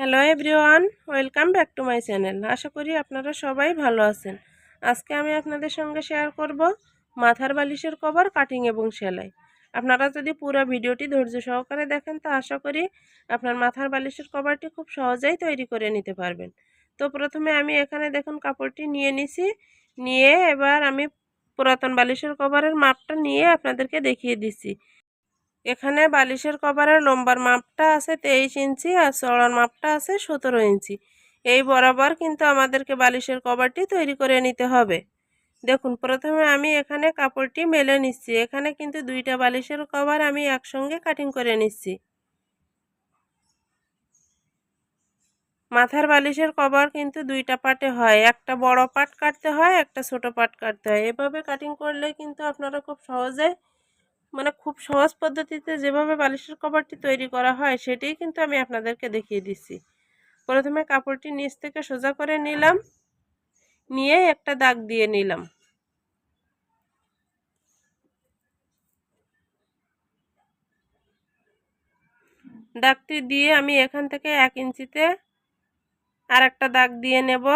Hello everyone welcome back to my channel আশা করি আপনারা সবাই ভালো আছেন। আজকে আমি আপনাদের সঙ্গে শেয়ার করব মাথার বালিশের কভার কাটিং এবং সেলাই। আপনারা যদি পুরো ভিডিওটি ধৈর্য সহকারে দেখেন, তা আশা করি আপনার মাথার বালিশের কভারটি খুব সহজেই তৈরি করে নিতে পারবেন। তো প্রথমে আমি এখানে দেখুন কাপড়টি নিয়ে নিছি। নিয়ে এবার আমি পুরাতন বালিশের কভারের মাপটা নিয়ে আপনাদেরকে দেখিয়ে দিচ্ছি এখানে বালিশের কভারের লম্বার মাপটা আছে তেইশ ইঞ্চি আর চড়ার মাপটা আছে সতেরো ইঞ্চি। এই বরাবর কিন্তু আমাদেরকে বালিশের কভারটি তৈরি করে নিতে হবে। দেখুন, প্রথমে আমি এখানে কাপড়টি মেলে নিচ্ছি। এখানে কিন্তু দুইটা বালিশের কভার আমি একসঙ্গে কাটিং করে নিচ্ছি। মাথার বালিশের কভার কিন্তু দুইটা পার্টে হয়। একটা বড় পার্ট কাটতে হয়, একটা ছোট পাট কাটতে হয়। এভাবে কাটিং করলে কিন্তু আপনারা খুব সহজে মানে খুব সহজ পদ্ধতিতে যেভাবে বালিশের কভারটি তৈরি করা হয়, সেটাই কিন্তু আমি আপনাদেরকে দেখিয়ে দিচ্ছি। প্রথমে কাপড়টি নিচ থেকে সোজা করে নিলাম, নিয়ে একটা দাগ দিয়ে নিলাম। দাগটি দিয়ে আমি এখান থেকে এক ইঞ্চিতে আর একটা দাগ দিয়ে নেব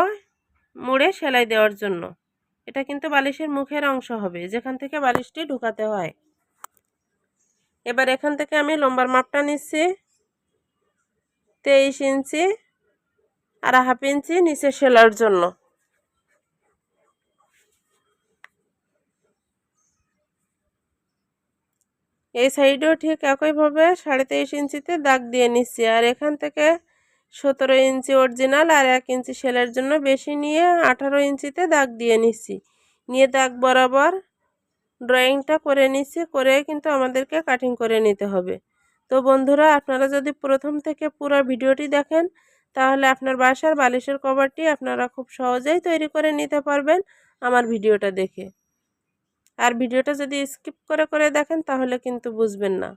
মুড়ে সেলাই দেওয়ার জন্য। এটা কিন্তু বালিশের মুখের অংশ হবে, যেখান থেকে বালিশটি ঢুকাতে হয়। এবার এখান থেকে আমি লম্বার মাপটা নিচ্ছি। তেইশ ইঞ্চি আর হাফ ইঞ্চি নিচে সেলার জন্য। এই সাইডেও ঠিক একইভাবে সাড়ে তেইশ ইঞ্চিতে দাগ দিয়ে নিচ্ছি। আর এখান থেকে সতেরো ইঞ্চি অরিজিনাল আর এক ইঞ্চি সেলের জন্য বেশি নিয়ে আঠারো ইঞ্চিতে দাগ দিয়ে নিচ্ছি। নিয়ে দাগ বরাবর ড্রয়িংটা করে নিচ্ছি, করে কিন্তু আমাদেরকে কাটিং করে নিতে হবে। তো বন্ধুরা, আপনারা যদি প্রথম থেকে পুরো ভিডিওটি দেখেন, তাহলে আপনার বাসার বালিশের কভারটি আপনারা খুব সহজেই তৈরি করে নিতে পারবেন আমার ভিডিওটা দেখে। আর ভিডিওটা যদি স্কিপ করে করে দেখেন, তাহলে কিন্তু বুঝবেন না।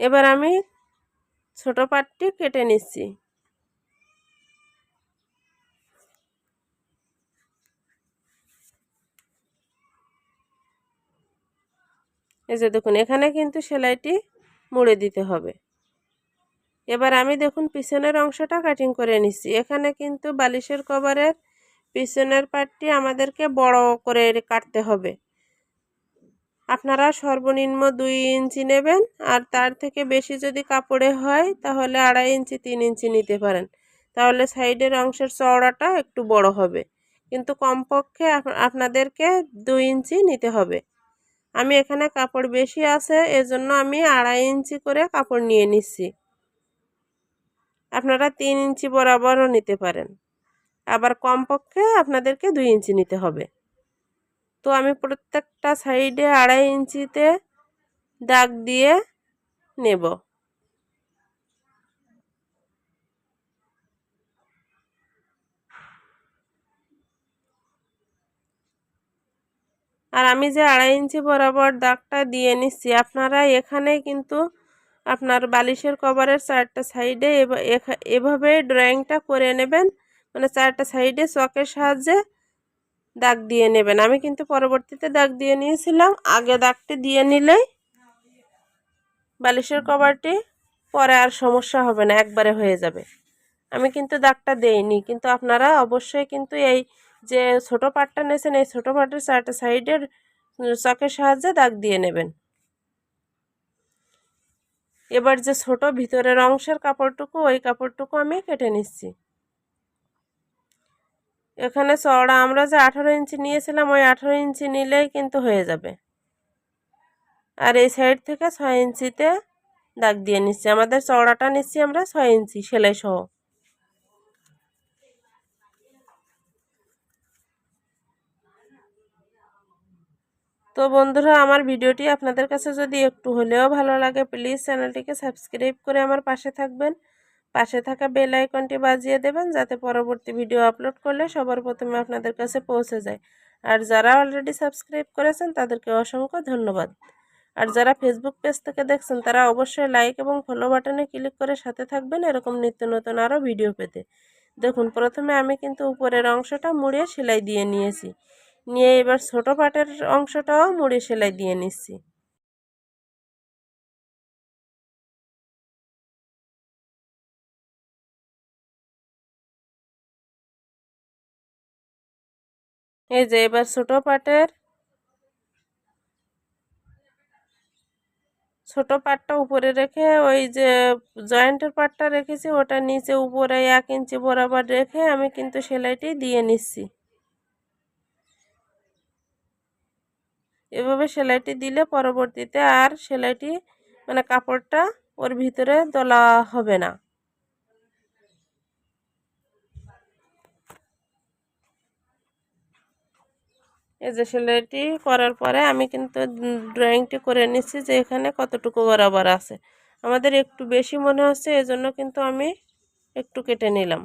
এবার আমি ছোট পাটটি কেটে নিচ্ছি। এই যে দেখুন, এখানে কিন্তু সেলাইটি মুড়ে দিতে হবে। এবার আমি দেখুন, পিছনের অংশটা কাটিং করে নিচ্ছি। এখানে কিন্তু বালিশের কভারের পিছনের পার্টটি আমাদেরকে বড় করে কাটতে হবে। আপনারা সর্বনিম্ন দুই ইঞ্চি নেবেন আর তার থেকে বেশি যদি কাপড়ে হয়, তাহলে আড়াই ইঞ্চি, তিন ইঞ্চি নিতে পারেন। তাহলে সাইডের অংশের চওড়াটা একটু বড় হবে। কিন্তু কমপক্ষে আপনাদেরকে দুই ইঞ্চি নিতে হবে। আমি এখানে কাপড় বেশি আছে, এজন্য আমি আড়াই ইঞ্চি করে কাপড় নিয়ে নিচ্ছি। আপনারা তিন ইঞ্চি বরাবরও নিতে পারেন। আবার কমপক্ষে আপনাদেরকে দুই ইঞ্চি নিতে হবে। তো আমি প্রত্যেকটা সাইডে আড়াই ইঞ্চিতে দাগ দিয়ে নেব। আর আমি যে আড়াই ইঞ্চি বরাবর দাগটা দিয়ে নিচ্ছি, আপনারা এখানে কিন্তু আপনার বালিশের কভারের চারটা সাইডে এভাবে ড্রয়িংটা করে নেবেন। মানে চারটা সাইডে চকের সাহায্যে দাগ দিয়ে নেবেন। আমি কিন্তু পরবর্তীতে দাগ দিয়ে নিয়েছিলাম। আগে দাগটি দিয়ে নিলেই বালিশের কভারটি পরে আর সমস্যা হবে না, একবারে হয়ে যাবে। আমি কিন্তু দাগটা দেইনি, কিন্তু আপনারা অবশ্যই কিন্তু এই যে ছোটো পাটটা নেছেন, এই ছোটো পাটের চারটা সাইডের চকের সাহায্যে দাগ দিয়ে নেবেন। এবার যে ছোট ভিতরের অংশের কাপড়টুকু, ওই কাপড়টুকু আমি কেটে নিচ্ছি। এখানে চওড়া আমরা যে আঠারো ইঞ্চি নিয়েছিলাম, ওই আঠারো ইঞ্চি নিলেই কিন্তু হয়ে যাবে। আর এই সাইড থেকে ছয় ইঞ্চিতে দাগ দিয়ে নিচ্ছি। আমাদের চওড়াটা নিচ্ছি আমরা ছয় ইঞ্চি, সেলাই সহ। তো বন্ধুরা, আমার ভিডিওটি আপনাদের কাছে যদি একটু হলেও ভালো লাগে প্লিজ চ্যানেলটিকে সাবস্ক্রাইব করে আমার পাশে থাকবেন। পাশে থাকা বেল আইকনটি বাজিয়ে দেবেন, যাতে পরবর্তী ভিডিও আপলোড করলে সবার প্রথমে আপনাদের কাছে পৌঁছে যায়। আর যারা অলরেডি সাবস্ক্রাইব করেছেন, তাদেরকে অসংখ্য ধন্যবাদ। আর যারা ফেসবুক পেজ থেকে দেখছেন, তারা অবশ্যই লাইক এবং ফলো বাটনে ক্লিক করে সাথে থাকবেন, এরকম নিত্য নতুন আরও ভিডিও পেতে। দেখুন, প্রথমে আমি কিন্তু উপরের অংশটা মুড়িয়ে সেলাই দিয়ে নিয়েছি। নিয়ে এবার ছোট পাটের অংশটাও মুড়ি সেলাই দিয়ে নিচ্ছি। এই যে এবার ছোট পাটের, ছোট পাটটা উপরে রেখে ওই যে জয়েন্টের পাটটা রেখেছি, ওটা নিচে উপরে এক ইঞ্চি বরাবর রেখে আমি কিন্তু সেলাইটি দিয়ে নিচ্ছি। এভাবে সেলাইটি দিলে পরবর্তীতে আর সেলাইটি মানে কাপড়টা ওর ভিতরে দলা হবে না। এই যে সেলাইটি করার পরে আমি কিন্তু ড্রয়িংটি করে নিচ্ছি যে এখানে কতটুকু বরাবর আছে। আমাদের একটু বেশি মনে হচ্ছে, এজন্য কিন্তু আমি একটু কেটে নিলাম।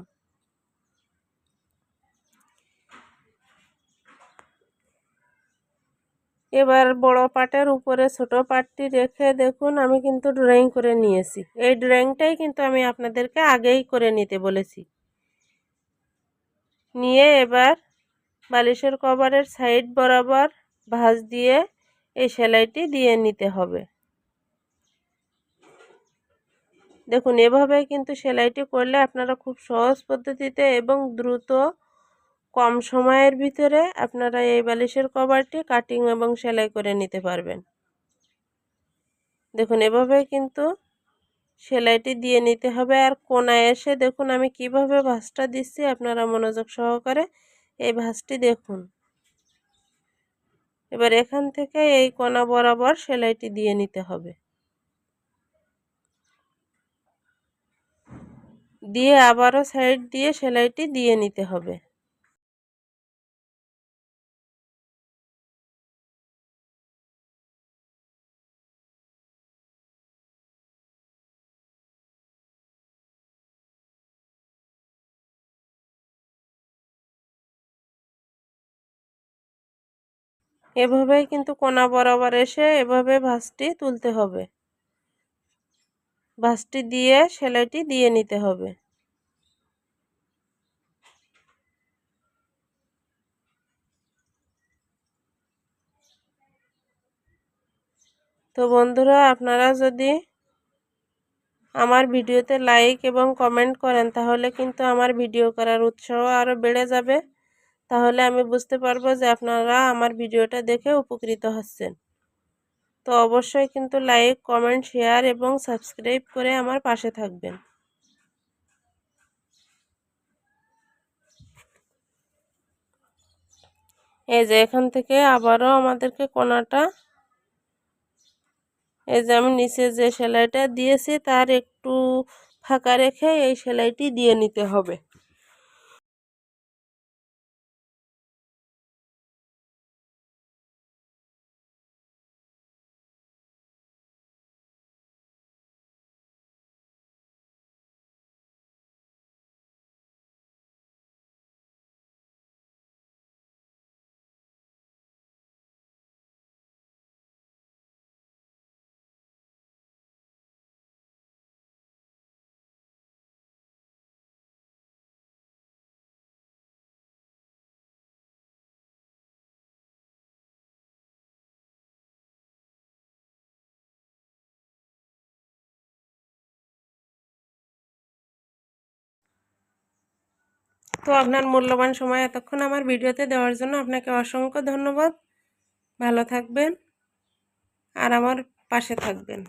এবার বড় পাটের উপরে ছোট পাটটি রেখে দেখুন, আমি কিন্তু ড্রয়িং করে নিয়েছি। এই ড্রয়িংটাই কিন্তু আমি আপনাদেরকে আগেই করে নিতে বলেছি। নিয়ে এবার বালিশের কভারের সাইড বরাবর ভাঁজ দিয়ে এই সেলাইটি দিয়ে নিতে হবে। দেখুন, এভাবে কিন্তু সেলাইটি করলে আপনারা খুব সহজ পদ্ধতিতে এবং দ্রুত কম সময়ের ভিতরে আপনারা এই বালিশের কভারটি কাটিং এবং সেলাই করে নিতে পারবেন। দেখুন, এভাবে কিন্তু সেলাইটি দিয়ে নিতে হবে। আর কোনায় এসে দেখুন, আমি কীভাবে ভাঁজটা দিচ্ছি, আপনারা মনোযোগ সহকারে এই ভাঁজটি দেখুন। এবার এখান থেকে এই কোনা বরাবর সেলাইটি দিয়ে নিতে হবে। দিয়ে আবারও সাইড দিয়ে সেলাইটি দিয়ে নিতে হবে। এভাবেই কিন্তু কোনা বরাবর এসে এভাবে ভাঁজটি তুলতে হবে। ভাঁজটি দিয়ে সেলাইটি দিয়ে নিতে হবে। তো বন্ধুরা, আপনারা যদি আমার ভিডিওতে লাইক এবং কমেন্ট করেন, তাহলে কিন্তু আমার ভিডিও করার উৎসাহ আরও বেড়ে যাবে। তাহলে আমি বুঝতে পারব যে আপনারা আমার ভিডিওটা দেখে উপকৃত হচ্ছেন। তো অবশ্যই কিন্তু লাইক, কমেন্ট, শেয়ার এবং সাবস্ক্রাইব করে আমার পাশে থাকবেন। এই যে এখান থেকে আবারও আমাদেরকে কোনাটা, এই যে আমি নিচে যে সেলাইটা দিয়েছি তার একটু ফাঁকা রেখে এই সেলাইটি দিয়ে নিতে হবে। তো আপনার মূল্যবান সময় এতক্ষণ আমার ভিডিওতে দেওয়ার জন্য আপনাকে অসংখ্য ধন্যবাদ। ভালো থাকবেন। আর আমার পাশে থাকবেন।